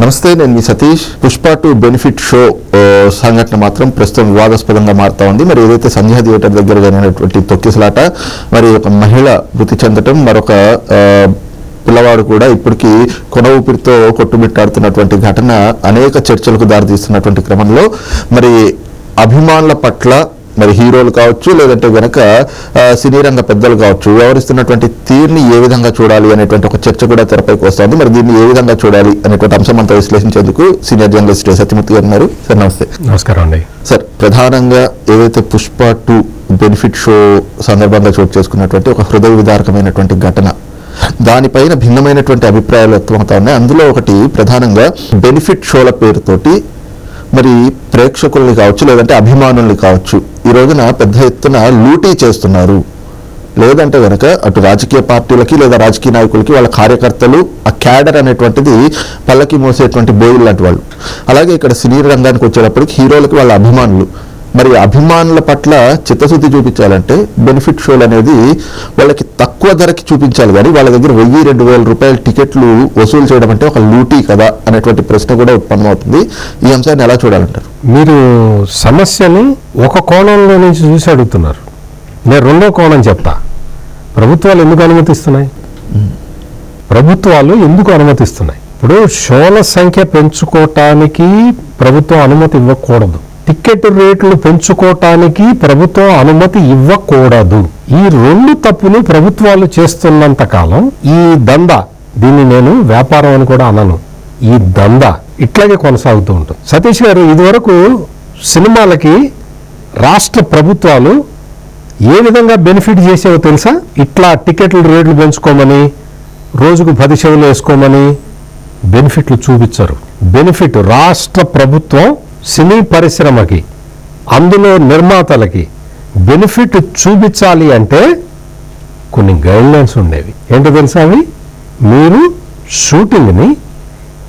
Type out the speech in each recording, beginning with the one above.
నమస్తే నేను మీ Satish. Pushpa two benefit show సంఘటన మాత్రం ప్రస్తుతం వివాదాస్పదంగా మారుతా ఉంది. మరి ఏదైతే సంధ్యా థియేటర్ దగ్గర జరిగినటువంటి తొక్కిసలాట మరి ఒక మహిళ మృతి చెందటం మరొక పిల్లవాడు కూడా ఇప్పటికీ కొన ఊపిరితో కొట్టుమిట్టాడుతున్నటువంటి ఘటన అనేక చర్చలకు దారితీస్తున్నటువంటి క్రమంలో మరి అభిమానుల పట్ల మరి హీరోలు కావచ్చు లేదంటే గనక సినీ రంగ పెద్దలు కావచ్చు వ్యవహరిస్తున్నటువంటి తీరుని ఏ విధంగా చూడాలి అనేటువంటి ఒక చర్చ కూడా తెరపైకి వస్తుంది. మరి దీన్ని ఏ విధంగా చూడాలి అనేటువంటి అంశం అంతా విశ్లేషించేందుకు సీనియర్ జర్నలిస్ట్ సత్యమూర్తి గారు ఉన్నారు. సార్ నమస్తే. నమస్కారం అండి. సార్ ప్రధానంగా ఏదైతే పుష్ప టూ బెనిఫిట్ షో సందర్భంగా చోటు చేసుకున్నటువంటి ఒక హృదయ విదారకమైనటువంటి ఘటన దానిపైన భిన్నమైనటువంటి అభిప్రాయాలు వ్యక్తమవుతా ఉన్నాయి. అందులో ఒకటి ప్రధానంగా బెనిఫిట్ షోల పేరుతోటి మరి ప్రేక్షకుల్ని కావచ్చు లేదంటే అభిమానుల్ని కావచ్చు ఈ రోజున పెద్ద ఎత్తున లూటీ చేస్తున్నారు. లేదంటే కనుక అటు రాజకీయ పార్టీలకి లేదా రాజకీయ నాయకులకి వాళ్ళ కార్యకర్తలు ఆ క్యాడర్ అనేటువంటిది పల్లకి మోసేటువంటి బోయిల్ లాంటి వాళ్ళు. అలాగే ఇక్కడ సినీ రంగానికి వచ్చేటప్పటికి హీరోలకి వాళ్ళ అభిమానులు. మరి అభిమానుల పట్ల చిత్తశుద్ధి చూపించాలంటే బెనిఫిట్ షోలు అనేది వాళ్ళకి తక్కువ ధరకి చూపించాలి. కానీ వాళ్ళ దగ్గర వెయ్యి రెండు వేల రూపాయల టికెట్లు వసూలు చేయడం అంటే ఒక లూటీ కదా అనేటువంటి ప్రశ్న కూడా ఉత్పన్నమవుతుంది. ఈ అంశాన్ని ఎలా చూడాలంటారు? మీరు సమస్యని ఒక కోణంలో నుంచి చూసి అడుగుతున్నారు. నేను రెండో కోణం చెప్తా. ప్రభుత్వాలు ఎందుకు అనుమతిస్తున్నాయి? ప్రభుత్వాలు ఎందుకు అనుమతిస్తున్నాయి? ఇప్పుడు షోల సంఖ్య పెంచుకోవటానికి ప్రభుత్వం అనుమతి ఇవ్వకూడదు. టికెట్ రేట్లు పెంచుకోవటానికి ప్రభుత్వం అనుమతి ఇవ్వకూడదు. ఈ రెండు తప్పులు ప్రభుత్వాలు చేస్తున్నంత కాలం ఈ దంద దీన్ని నేను వ్యాపారం అని కూడా అనను. ఈ దంద ఇట్లాగే కొనసాగుతూ ఉంటుంది. సతీష్ గారు ఇదివరకు సినిమాలకి రాష్ట్ర ప్రభుత్వాలు ఏ విధంగా బెనిఫిట్ చేసేవో తెలుసా? ఇట్లా టికెట్లు రేట్లు పెంచుకోమని రోజుకు పది షోలు వేసుకోమని బెనిఫిట్లు చూపించరు. బెనిఫిట్ రాష్ట్ర ప్రభుత్వం సినీ పరిశ్రమకి అందులో నిర్మాతలకి బెనిఫిట్ చూపించాలి అంటే కొన్ని గైడ్లైన్స్ ఉండేవి. ఏంటో తెలుసా అవి? మీరు షూటింగ్ని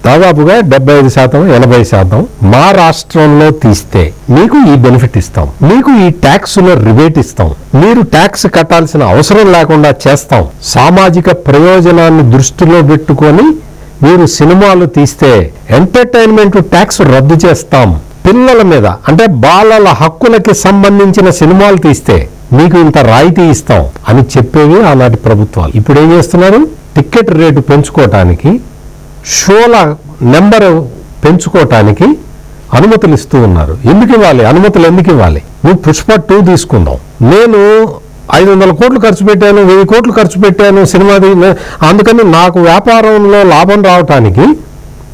దాదాపుగా డెబ్బై ఐదు శాతం ఎనభై శాతం మా రాష్ట్రంలో తీస్తే మీకు ఈ బెనిఫిట్ ఇస్తాం. మీకు ఈ ట్యాక్స్లో రిబేట్ ఇస్తాం. మీరు ట్యాక్స్ కట్టాల్సిన అవసరం లేకుండా చేస్తాం. సామాజిక ప్రయోజనాన్ని దృష్టిలో పెట్టుకొని మీరు సినిమాలు తీస్తే ఎంటర్టైన్మెంట్ ట్యాక్స్ రద్దు చేస్తాం. పిల్లల మీద అంటే బాలల హక్కులకి సంబంధించిన సినిమాలు తీస్తే మీకు ఇంత రాయితీ ఇస్తాం అని చెప్పేవి ఆనాటి ప్రభుత్వాలు. ఇప్పుడు ఏం చేస్తున్నారు? టికెట్ రేటు పెంచుకోవటానికి షోల నెంబరు పెంచుకోవటానికి అనుమతులు ఇస్తూ ఉన్నారు. ఎందుకు ఇవ్వాలి? అనుమతులు ఎందుకు ఇవ్వాలి? నువ్వు పుష్ప టూ తీసుకుందాం. నేను ఐదు వందల కోట్లు ఖర్చు పెట్టాను వెయ్యి కోట్లు ఖర్చు పెట్టాను సినిమాది. అందుకని నాకు వ్యాపారంలో లాభం రావటానికి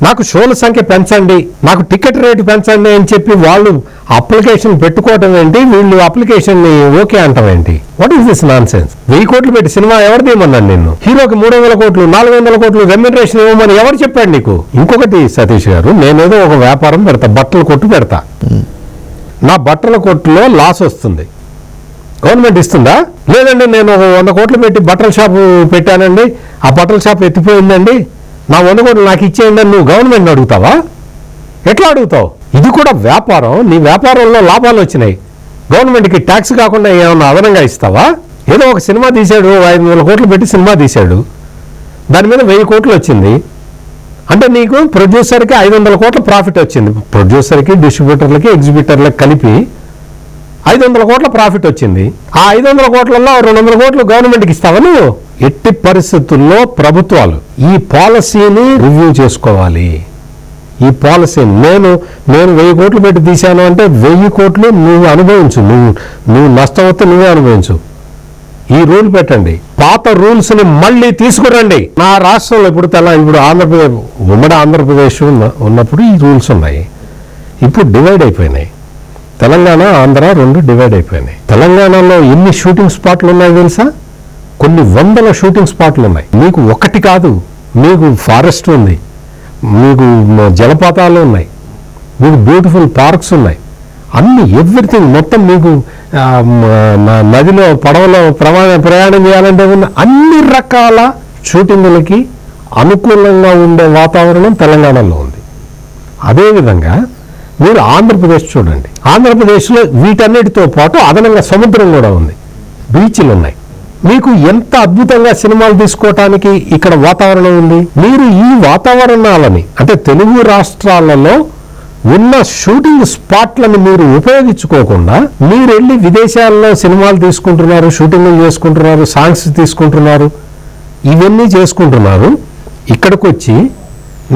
నాకు షోల సంఖ్య పెంచండి నాకు టికెట్ రేటు పెంచండి అని చెప్పి వాళ్ళు అప్లికేషన్ పెట్టుకోవటం ఏంటి వీళ్ళు అప్లికేషన్ని ఓకే అంటాం ఏంటి? What is this nonsense వెయ్యి కోట్లు పెట్టి సినిమా ఎవరు తీయమన్నాను నిన్ను? హీరోకి మూడు వందల కోట్లు నాలుగు వందల కోట్లు రెమ్యునరేషన్ ఇవ్వమని ఎవరు చెప్పాడు నీకు? ఇంకొకటి సతీష్ గారు నేనేదో ఒక వ్యాపారం పెడతా బట్టల కొట్టు పెడతా. నా బట్టల కొట్టులో లాస్ వస్తుంది. గవర్నమెంట్ ఇస్తుందా? లేదండి నేను ఒక వంద కోట్లు పెట్టి బట్టల షాపు పెట్టానండి. ఆ బట్టల షాప్ ఎత్తిపోయిందండి. నా వంద కోట్లు నాకు ఇచ్చేయండి అని నువ్వు గవర్నమెంట్ని అడుగుతావా? ఎట్లా అడుగుతావు? ఇది కూడా వ్యాపారం. నీ వ్యాపారంలో లాభాలు వచ్చినాయి. గవర్నమెంట్కి ట్యాక్స్ కాకుండా ఏమన్నా అదనంగా ఇస్తావా? ఏదో ఒక సినిమా తీశాడు ఐదు వందల కోట్లు పెట్టి సినిమా తీశాడు. దాని మీద వెయ్యి కోట్లు వచ్చింది. అంటే నీకు ప్రొడ్యూసర్కి ఐదు వందల కోట్ల ప్రాఫిట్ వచ్చింది. ప్రొడ్యూసర్కి డిస్ట్రిబ్యూటర్లకి ఎగ్జిబిటర్లకి కలిపి ఐదు వందల కోట్ల ప్రాఫిట్ వచ్చింది. ఆ ఐదు వందల కోట్లలో రెండు వందల కోట్లు గవర్నమెంట్కి ఇస్తావా నువ్వు? ఎట్టి పరిస్థితుల్లో ప్రభుత్వాలు ఈ పాలసీని రివ్యూ చేసుకోవాలి. ఈ పాలసీ నేను నేను వెయ్యి కోట్లు పెట్టి తీశాను అంటే వెయ్యి కోట్లు నువ్వు అనుభవించు. నువ్వు నువ్వు నష్టం వస్తే నువ్వే అనుభవించు. ఈ రూల్ పెట్టండి. పాత రూల్స్ని మళ్ళీ తీసుకురండి. నా రాష్ట్రంలో ఇప్పుడు తెల ఇప్పుడు ఆంధ్రప్రదేశ్ ఉమ్మడి ఆంధ్రప్రదేశ్ ఉన్న- ఉన్నప్పుడు ఈ రూల్స్ ఉన్నాయి. ఇప్పుడు డివైడ్ అయిపోయినాయి. తెలంగాణ ఆంధ్ర రెండు డివైడ్ అయిపోయినాయి. తెలంగాణలో ఎన్ని షూటింగ్ స్పాట్లు ఉన్నాయి తెలుసా? కొన్ని వందల షూటింగ్ స్పాట్లు ఉన్నాయి. మీకు ఒకటి కాదు మీకు ఫారెస్ట్ ఉంది మీకు జలపాతాలు ఉన్నాయి మీకు బ్యూటిఫుల్ పార్క్స్ ఉన్నాయి. అన్ని ఎవ్రీథింగ్ మొత్తం మీకు నదిలో పడవలో ప్రమాణ ప్రయాణం చేయాలంటే ఉన్న అన్ని రకాల షూటింగులకి అనుకూలంగా ఉండే వాతావరణం తెలంగాణలో ఉంది. అదేవిధంగా మీరు ఆంధ్రప్రదేశ్ చూడండి. ఆంధ్రప్రదేశ్లో వీటన్నిటితో పాటు అదనంగా సముద్రం కూడా ఉంది. బీచ్లు ఉన్నాయి. మీకు ఎంత అద్భుతంగా సినిమాలు తీసుకోవటానికి ఇక్కడ వాతావరణం ఉంది? మీరు ఈ వాతావరణాలని అంటే తెలుగు రాష్ట్రాలలో ఉన్న షూటింగ్ స్పాట్లను మీరు ఉపయోగించుకోకుండా మీరు వెళ్ళి విదేశాల్లో సినిమాలు తీసుకుంటున్నారు షూటింగ్లు చేసుకుంటున్నారు సాంగ్స్ తీసుకుంటున్నారు ఇవన్నీ చేసుకుంటున్నారు. ఇక్కడికి వచ్చి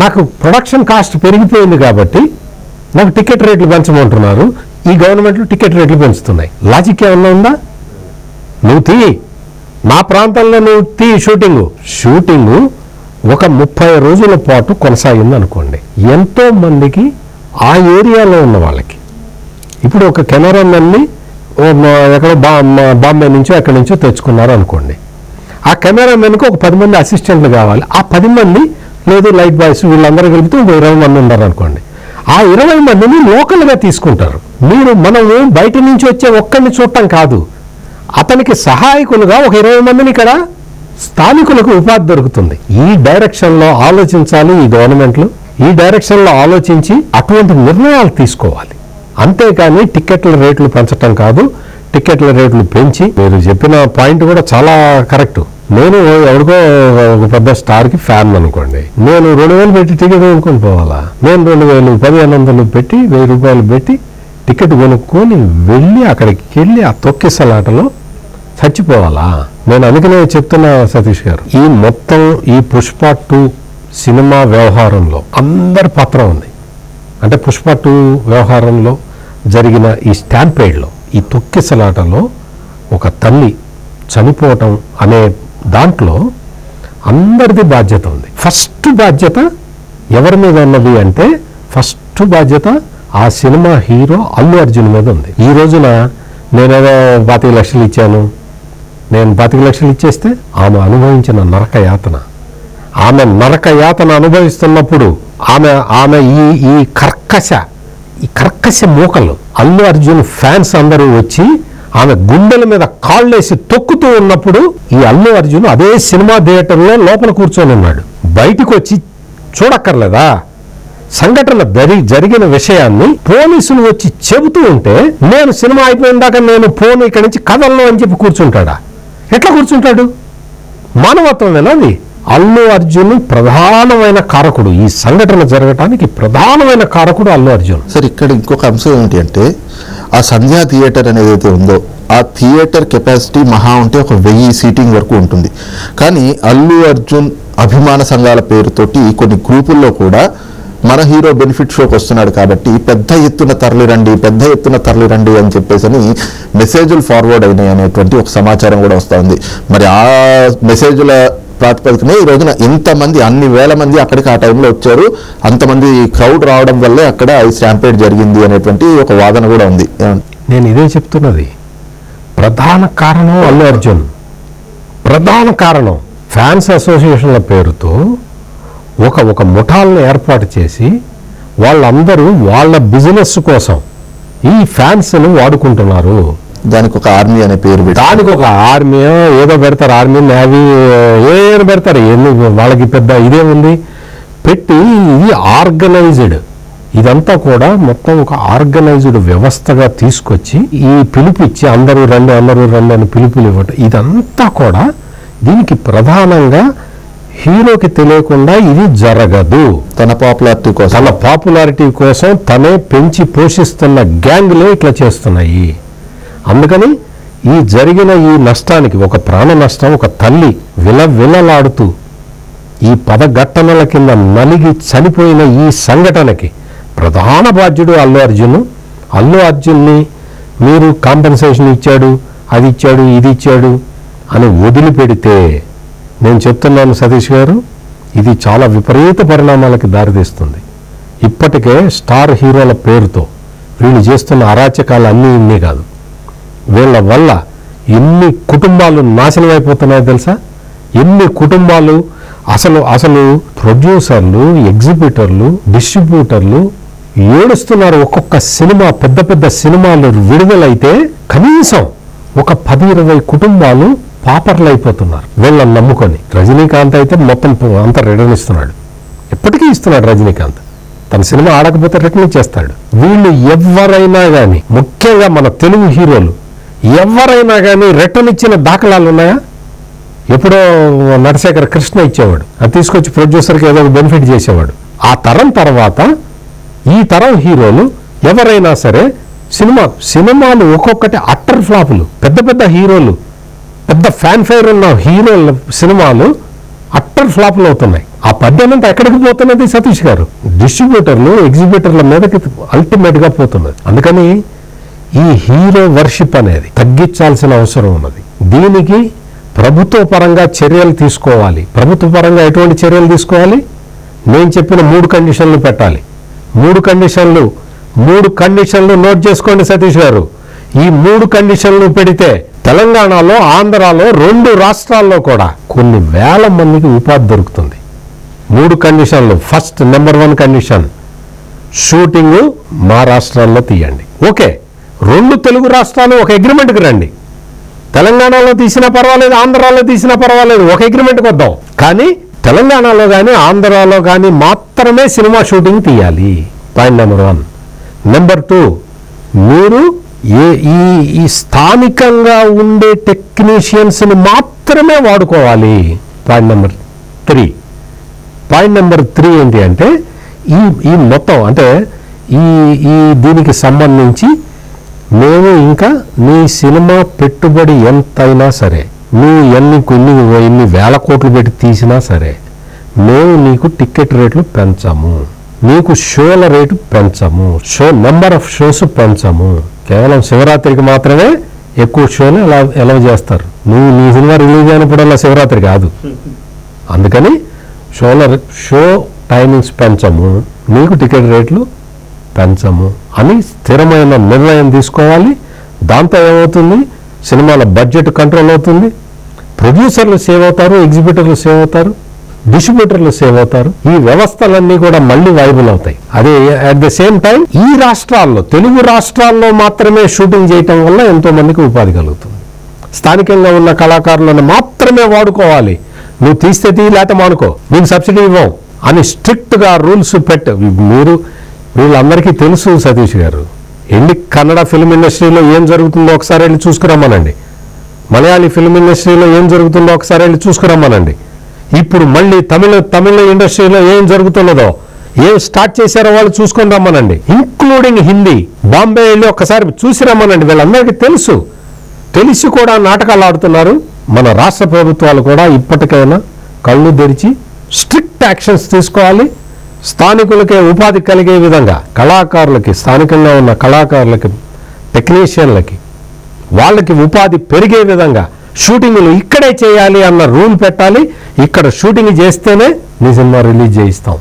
నాకు ప్రొడక్షన్ కాస్ట్ పెరిగిపోయింది కాబట్టి నాకు టికెట్ రేట్లు పెంచమంటున్నారు. ఈ గవర్నమెంట్లు టికెట్ రేట్లు పెంచుతున్నాయి. లాజిక్ ఏమన్నా ఉందా? నువ్వు తీ. నా ప్రాంతంలో నువ్వు తీ షూటింగ్. షూటింగ్ ఒక ముప్పై రోజుల పాటు కొనసాగింది అనుకోండి ఎంతో మందికి ఆ ఏరియాలో ఉన్న వాళ్ళకి. ఇప్పుడు ఒక కెమెరామెన్ని ఎక్కడో బా బాంబే నుంచో ఎక్కడి నుంచో తెచ్చుకున్నారు అనుకోండి. ఆ కెమెరామెన్కి ఒక పది మంది అసిస్టెంట్లు కావాలి. ఆ పది మంది లేదు లైట్ బాయ్స్ వీళ్ళందరూ కలిపితే ఒక ఇరవై మంది ఉన్నారు అనుకోండి ఆ ఇరవై మందిని లోకల్గా తీసుకుంటారు. మీరు మనము బయట నుంచి వచ్చే ఒక్కరిని చూడటం కాదు. అతనికి సహాయకులుగా ఒక ఇరవై మందిని ఇక్కడ స్థానికులకు ఉపాధి దొరుకుతుంది. ఈ డైరెక్షన్లో ఆలోచించాలి ఈ గవర్నమెంట్లు ఈ డైరెక్షన్లో ఆలోచించి అటువంటి నిర్ణయాలు తీసుకోవాలి. అంతేకాని టిక్కెట్ల రేట్లు పెంచటం కాదు. టిక్కెట్ల రేట్లు పెంచి మీరు చెప్పిన పాయింట్ కూడా చాలా కరెక్ట్ నేను ఎవరికో ఒక పెద్ద స్టార్కి ఫ్యాన్ అనుకోండి. నేను రెండు వేలు పెట్టి టికెట్ కొనుక్కొని పోవాలా? నేను రెండు వేలు పదిహేను వందలు పెట్టి వెయ్యి రూపాయలు పెట్టి టికెట్ కొనుక్కొని వెళ్ళి అక్కడికి వెళ్ళి ఆ తొక్కిసలాటలో చచ్చిపోవాలా? నేను అందుకనే చెప్తున్నా సతీష్ గారు. ఈ మొత్తం ఈ పుష్ప టూ సినిమా వ్యవహారంలో అందరి పత్రం ఉంది. అంటే పుష్ప టూ వ్యవహారంలో జరిగిన ఈ స్టాంపేడ్లో ఈ తొక్కిసలాటలో ఒక తల్లి చనిపోవటం అనే దాంట్లో అందరిది బాధ్యత ఉంది. ఫస్ట్ బాధ్యత ఎవరి మీద ఉన్నది అంటే ఫస్ట్ బాధ్యత ఆ సినిమా హీరో అల్లు అర్జున్ మీద ఉంది. ఈ రోజున నేనేదో పాతిక లక్షలు ఇచ్చాను. నేను పాతిక లక్షలు ఇచ్చేస్తే ఆమె అనుభవించిన నరక యాతన. ఆమె నరక యాతన అనుభవిస్తున్నప్పుడు ఆమె ఆమె ఈ ఈ కర్కశ ఈ కర్కశ మూకలు అల్లు అర్జున్ ఫ్యాన్స్ అందరూ వచ్చి ఆమె గుండెల మీద కాళ్ళేసి తొక్కుతూ ఉన్నప్పుడు ఈ అల్లు అర్జున్ అదే సినిమా థియేటర్లో లోపల కూర్చొని ఉన్నాడు. బయటకు వచ్చి చూడక్కర్లేదా? సంఘటన జరి జరిగిన విషయాన్ని పోలీసులు వచ్చి చెబుతూ ఉంటే నేను సినిమా అయిపోయిందాక నేను పోను ఇక్కడి నుంచి కదలను అని చెప్పి కూర్చుంటాడా? ఎట్లా కూర్చుంటాడు? మానవత్వమేనా అది? అల్లు అర్జున్ ప్రధానమైన కారకుడు. ఈ సంఘటన జరగటానికి ప్రధానమైన కారకుడు అల్లు అర్జున్. సార్ ఇక్కడ ఇంకొక అంశం ఏంటి అంటే ఆ సంధ్యా థియేటర్ అనేది అయితే ఉందో ఆ థియేటర్ కెపాసిటీ మహా ఉంటే ఒక వెయ్యి సీటింగ్ వరకు ఉంటుంది. కానీ అల్లు అర్జున్ అభిమాన సంఘాల పేరుతోటి కొన్ని గ్రూపుల్లో కూడా మన హీరో బెనిఫిట్ షోకి వస్తున్నాడు కాబట్టి పెద్ద ఎత్తున తరలిరండి పెద్ద ఎత్తున తరలిరండి అని చెప్పేసి అని మెసేజ్లు ఫార్వర్డ్ అయినాయి అనేటువంటి ఒక సమాచారం కూడా వస్తుంది. మరి ఆ మెసేజ్ల ప్రాతిపదికనే ఈ రోజున ఇంతమంది అన్ని వేల మంది అక్కడికి ఆ టైంలో వచ్చారు. అంతమంది క్రౌడ్ రావడం వల్లే అక్కడ ఈ స్టాంపేడ్ జరిగింది అనేటువంటి ఒక వాదన కూడా ఉంది. నేను ఇదే చెప్తున్నది. ప్రధాన కారణం అల్లు అర్జున్. ప్రధాన కారణం ఫ్యాన్స్ అసోసియేషన్ల పేరుతో ఒక ఒక ముఠాలను ఏర్పాటు చేసి వాళ్ళందరూ వాళ్ళ బిజినెస్ కోసం ఈ ఫ్యాన్స్ను వాడుకుంటున్నారు. దానికి ఒక ఆర్మీ అనే పేరు పెట్టి. దానికి ఒక ఆర్మీ ఏదో పెడతారు ఆర్మీ నేవీ ఏమైనా పెడతారు. ఎన్ని వాళ్ళకి పెద్ద ఇదేముంది పెట్టి ఇది ఆర్గనైజ్డ్. ఇదంతా కూడా మొత్తం ఒక ఆర్గనైజ్డ్ వ్యవస్థగా తీసుకొచ్చి ఈ పిలుపు ఇచ్చి అందరూ రండి అందరూ రండి అని పిలుపులు ఇవ్వటం. ఇదంతా కూడా దీనికి ప్రధానంగా హీరోకి తెలియకుండా ఇది జరగదు. తన పాపులారిటీ కోసం. తన పాపులారిటీ కోసం తనే పెంచి పోషిస్తున్న గ్యాంగ్లే ఇట్లా చేస్తున్నాయి. అందుకని ఈ జరిగిన ఈ నష్టానికి ఒక ప్రాణ నష్టం ఒక తల్లి విల విలలాడుతూ ఈ పదఘట్టనల కింద నలిగి చనిపోయిన ఈ సంఘటనకి ప్రధాన బాధ్యుడు అల్లు అర్జున్. అల్లు అర్జున్ని మీరు కాంపెన్సేషన్ ఇచ్చాడు అది ఇచ్చాడు ఇది ఇచ్చాడు అని వదిలిపెడితే నేను చెప్తున్నాను సతీష్ గారు ఇది చాలా విపరీత పరిణామాలకి దారితీస్తుంది. ఇప్పటికే స్టార్ హీరోల పేరుతో వీళ్ళు చేస్తున్న అరాచకాలు అన్నీ ఇన్ని కాదు. వీళ్ళ వల్ల ఎన్ని కుటుంబాలు నాశనం అయిపోతున్నాయో తెలుసా? ఎన్ని కుటుంబాలు అసలు అసలు ప్రొడ్యూసర్లు ఎగ్జిబిటర్లు డిస్ట్రిబ్యూటర్లు ఏడుస్తున్నారు. ఒక్కొక్క సినిమా పెద్ద పెద్ద సినిమాలు విడుదలైతే కనీసం ఒక పది ఇరవై కుటుంబాలు పాపర్లు అయిపోతున్నారు వీళ్ళని నమ్ముకొని. రజనీకాంత్ అయితే మొత్తం అంత అంతా రిటర్న్ ఇస్తున్నాడు. ఎప్పటికీ ఇస్తున్నాడు రజనీకాంత్. తన సినిమా ఆడకపోతే రిటర్న్ ఇచ్చేస్తాడు. వీళ్ళు ఎవరైనా కానీ ముఖ్యంగా మన తెలుగు హీరోలు ఎవరైనా కానీ రిటర్న్ ఇచ్చిన దాఖలాలు ఉన్నాయా? ఎప్పుడో నటశేఖర కృష్ణ ఇచ్చేవాడు. అది తీసుకొచ్చి ప్రొడ్యూసర్కి ఏదో ఒక బెనిఫిట్ చేసేవాడు. ఆ తరం తర్వాత ఈ తరం హీరోలు ఎవరైనా సరే సినిమా సినిమాలు ఒక్కొక్కటి అట్టర్ ఫ్లాపులు. పెద్ద పెద్ద హీరోలు పెద్ద ఫ్యాన్ ఫైర్ ఉన్న హీరోల సినిమాలు అట్టర్ ఫ్లాపులు అవుతున్నాయి. ఆ పద్యం ఎక్కడికి పోతున్నది సతీష్ గారు? డిస్ట్రిబ్యూటర్లు ఎగ్జిబ్యూటర్ల మీదకి అల్టిమేట్గా పోతున్నది. అందుకని ఈ హీరో వర్షిప్ అనేది తగ్గించాల్సిన అవసరం ఉన్నది. దీనికి ప్రభుత్వ పరంగా చర్యలు తీసుకోవాలి. ప్రభుత్వ పరంగా ఎటువంటి చర్యలు తీసుకోవాలి? నేను చెప్పిన మూడు కండిషన్లు పెట్టాలి. మూడు కండిషన్లు మూడు కండిషన్లు నోట్ చేసుకోండి సతీష్ గారు. ఈ మూడు కండిషన్లు పెడితే తెలంగాణలో ఆంధ్రాలో రెండు రాష్ట్రాల్లో కూడా కొన్ని వేల మందికి ఉపాధి దొరుకుతుంది. మూడు కండిషన్లు. First number one condition. Shooting మా రాష్ట్రాల్లో తీయండి. ఓకే. రెండు తెలుగు రాష్ట్రాలు ఒక అగ్రిమెంట్కి రండి. తెలంగాణలో తీసినా పర్వాలేదు ఆంధ్రాలో తీసినా పర్వాలేదు ఒక అగ్రిమెంట్కి వద్దాం. కానీ తెలంగాణలో కానీ ఆంధ్రాలో కానీ మాత్రమే సినిమా షూటింగ్ తీయాలి. Point number one number two మీరు ఏ ఈ ఈ స్థానికంగా ఉండే టెక్నీషియన్స్ని మాత్రమే వాడుకోవాలి. Point number three point number three ఏంటి అంటే ఈ ఈ మొత్తం అంటే ఈ ఈ దీనికి సంబంధించి మేము ఇంకా మీ సినిమా పెట్టుబడి ఎంతైనా సరే నువ్వు ఎన్ని కొన్ని ఎన్ని వేల కోట్లు పెట్టి తీసినా సరే మేము నీకు టికెట్ రేట్లు పెంచము. నీకు షోల రేటు పెంచము. షో నెంబర్ ఆఫ్ షోస్ పెంచము. కేవలం శివరాత్రికి మాత్రమే ఎక్కువ షోలు ఎలా ఎలా చేస్తారు. నువ్వు నీ సినిమా రిలీజ్ అయినప్పుడల్లా శివరాత్రి కాదు. అందుకని షోల షో టైమింగ్స్ పెంచము. మీకు టికెట్ రేట్లు పెంచము అని స్థిరమైన నిర్ణయం తీసుకోవాలి. దాంతో ఏమవుతుంది? సినిమాల బడ్జెట్ కంట్రోల్ అవుతుంది. ప్రొడ్యూసర్లు సేవ్ అవుతారు ఎగ్జిబిటర్లు సేవ్ అవుతారు డిస్ట్రిబ్యూటర్లు సేవ్ అవుతారు. ఈ వ్యవస్థలన్నీ కూడా మళ్ళీ వైబుల్ అవుతాయి. అదే అట్ ద సేమ్ టైం ఈ రాష్ట్రాల్లో తెలుగు రాష్ట్రాల్లో మాత్రమే షూటింగ్ చేయటం వల్ల ఎంతో మందికి ఉపాధి కలుగుతుంది. స్థానికంగా ఉన్న కళాకారులను మాత్రమే వాడుకోవాలి. నువ్వు తీస్తే తీ లేట మానుకో. నీకు సబ్సిడీ ఇవ్వం అని స్ట్రిక్ట్గా రూల్స్ పెట్ట మీరు వీళ్ళందరికీ తెలుసు సతీష్ గారు. ఎన్ని కన్నడ ఫిల్మ్ ఇండస్ట్రీలో ఏం జరుగుతుందో ఒకసారి వెళ్ళి చూసుకురమ్మనండి. మలయాళీ ఫిల్మ్ ఇండస్ట్రీలో ఏం జరుగుతుందో ఒకసారి వెళ్ళి చూసుకురమ్మనండి. ఇప్పుడు మళ్ళీ తమిళ తమిళ ఇండస్ట్రీలో ఏం జరుగుతున్నదో ఏం స్టార్ట్ చేశారో వాళ్ళు చూసుకొని రమ్మనండి. ఇంక్లూడింగ్ హిందీ. బాంబే వెళ్ళి ఒక్కసారి చూసి రమ్మనండి. వీళ్ళందరికీ తెలుసు. తెలిసి కూడా నాటకాలు ఆడుతున్నారు. మన రాష్ట్ర ప్రభుత్వాలు కూడా ఇప్పటికైనా కళ్ళు తెరిచి స్ట్రిక్ట్ యాక్షన్స్ తీసుకోవాలి. స్థానికులకే ఉపాధి కలిగే విధంగా కళాకారులకి స్థానికంగా ఉన్న కళాకారులకి టెక్నీషియన్లకి వాళ్ళకి ఉపాధి పెరిగే విధంగా షూటింగ్లు ఇక్కడే చేయాలి అన్న రూల్ పెట్టాలి. ఇక్కడ షూటింగ్ చేస్తేనే నీ సినిమా రిలీజ్ చేయిస్తాం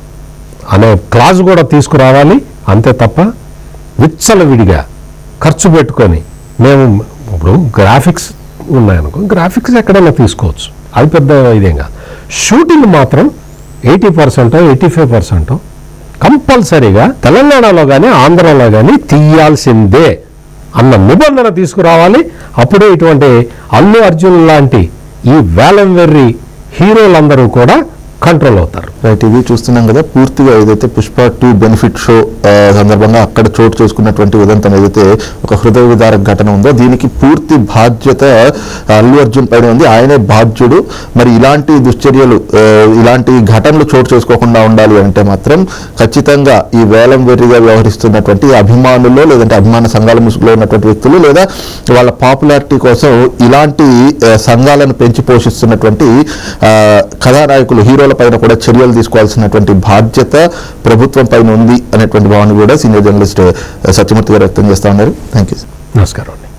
అనే క్లాజ్ కూడా తీసుకురావాలి. అంతే తప్ప విచ్చలవిడిగా ఖర్చు పెట్టుకొని మేము ఇప్పుడు గ్రాఫిక్స్ ఉన్నాయనుకో గ్రాఫిక్స్ ఎక్కడైనా తీసుకోవచ్చు. అది పెద్ద ఇదేం కాదు. షూటింగ్ మాత్రం eighty percent eighty five percent కంపల్సరీగా తెలంగాణలో కానీ ఆంధ్రలో కానీ తీయాల్సిందే అన్న నిబంధన తీసుకురావాలి. అప్పుడే ఇటువంటి అల్లు అర్జున్ లాంటి ఈ వేలం వెర్రి హీరోలందరూ కూడా కంట్రోల్ అవుతారు. రైట్ ఇది చూస్తున్నాం కదా పూర్తిగా ఏదైతే పుష్ప టూ బెనిఫిట్ షో సందర్భంగా అక్కడ చోటు చేసుకున్నటువంటి ఉదంతం ఏదైతే ఒక హృదయ విదారక ఘటన ఉందో దీనికి పూర్తి బాధ్యత అల్లు అర్జున్ పైన ఉంది. ఆయనే బాధ్యుడు. మరి ఇలాంటి దుశ్చర్యలు ఇలాంటి ఘటనలు చోటు చేసుకోకుండా ఉండాలి అంటే మాత్రం ఖచ్చితంగా ఈ వేలం వెర్రిగా వ్యవహరిస్తున్నటువంటి అభిమానులు లేదంటే అభిమాన సంఘాల ముసుగులో ఉన్నటువంటి వ్యక్తులు లేదా వాళ్ళ పాపులారిటీ కోసం ఇలాంటి సంఘాలను పెంచి పోషిస్తున్నటువంటి కథానాయకులు హీరోల పైన కూడా చర్యలు తీసుకోవాల్సినటువంటి బాధ్యత ప్రభుత్వం పైన ఉంది అనేటువంటి భావన కూడా. సీనియర్ జర్నలిస్ట్ సత్యమూర్తి గారు వ్యక్తం చేస్తా ఉన్నారు. థ్యాంక్ యూ నమస్కారం అండి.